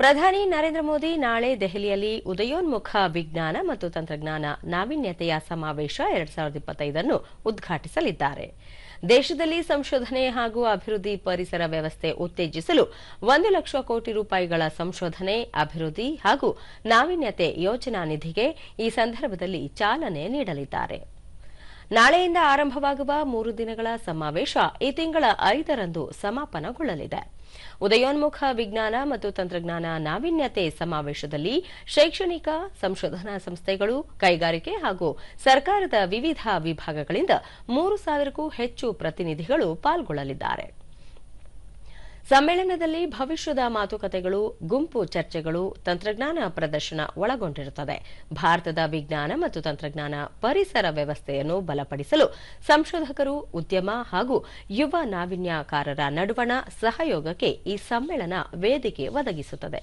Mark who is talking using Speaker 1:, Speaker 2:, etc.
Speaker 1: ಪ್ರಧಾನಿ ನರೇಂದ್ರ ಮೋದಿ ನಾಳೆ ದೆಹಲಿಯಲ್ಲಿ ಉದಯೋನ್ಮುಖ ವಿಜ್ಞಾನ ಮತ್ತು ತಂತ್ರಜ್ಞಾನ ನಾವೀನ್ಯತೆಯ ಸಮಾವೇಶ ಎರಡ್ ಸಾವಿರದ ಇಪ್ಪತ್ತೈದನ್ನು ಉದ್ಘಾಟಿಸಲಿದ್ದಾರೆ. ದೇಶದಲ್ಲಿ ಸಂಶೋಧನೆ ಹಾಗೂ ಅಭಿವೃದ್ಧಿ ಪರಿಸರ ವ್ಯವಸ್ಥೆ ಉತ್ತೇಜಿಸಲು ಒಂದು ಲಕ್ಷ ಕೋಟಿ ರೂಪಾಯಿಗಳ ಸಂಶೋಧನೆ, ಅಭಿವೃದ್ಧಿ ಹಾಗೂ ನಾವೀನ್ಯತೆ ಯೋಜನಾ ನಿಧಿಗೆ ಈ ಸಂದರ್ಭದಲ್ಲಿ ಚಾಲನೆ ನೀಡಲಿದ್ದಾರೆ. ನಾಳೆಯಿಂದ ಆರಂಭವಾಗುವ ಮೂರು ದಿನಗಳ ಸಮಾವೇಶ ಈ ತಿಂಗಳ ಐದರಂದು ಸಮಾಪನಗೊಳ್ಳಲಿದೆ. ಉದಯೋನ್ಮುಖ ವಿಜ್ಞಾನ ಮತ್ತು ತಂತ್ರಜ್ಞಾನ ನಾವೀನ್ಯತೆ ಸಮಾವೇಶದಲ್ಲಿ ಶೈಕ್ಷಣಿಕ ಸಂಶೋಧನಾ ಸಂಸ್ಥೆಗಳು, ಕೈಗಾರಿಕೆ ಹಾಗೂ ಸರ್ಕಾರದ ವಿವಿಧ ವಿಭಾಗಗಳಿಂದ ಮೂರು ಸಾವಿರಕ್ಕೂ ಹೆಚ್ಚು ಪ್ರತಿನಿಧಿಗಳು ಪಾಲ್ಗೊಳ್ಳಲಿದ್ದಾರೆ. ಸಮ್ಮೇಳನದಲ್ಲಿ ಭವಿಷ್ಯದ ಮಾತುಕತೆಗಳು, ಗುಂಪು ಚರ್ಚೆಗಳು, ತಂತ್ರಜ್ಞಾನ ಪ್ರದರ್ಶನ ಒಳಗೊಂಡಿರುತ್ತದೆ. ಭಾರತದ ವಿಜ್ಞಾನ ಮತ್ತು ತಂತ್ರಜ್ಞಾನ ಪರಿಸರ ವ್ಯವಸ್ಥೆಯನ್ನು ಬಲಪಡಿಸಲು ಸಂಶೋಧಕರು, ಉದ್ಯಮ ಹಾಗೂ ಯುವ ನಾವಿನ್ಯಕಾರರ ನಡುವಣ ಸಹಯೋಗಕ್ಕೆ ಈ ಸಮ್ಮೇಳನ ವೇದಿಕೆ ಒದಗಿಸುತ್ತದೆ.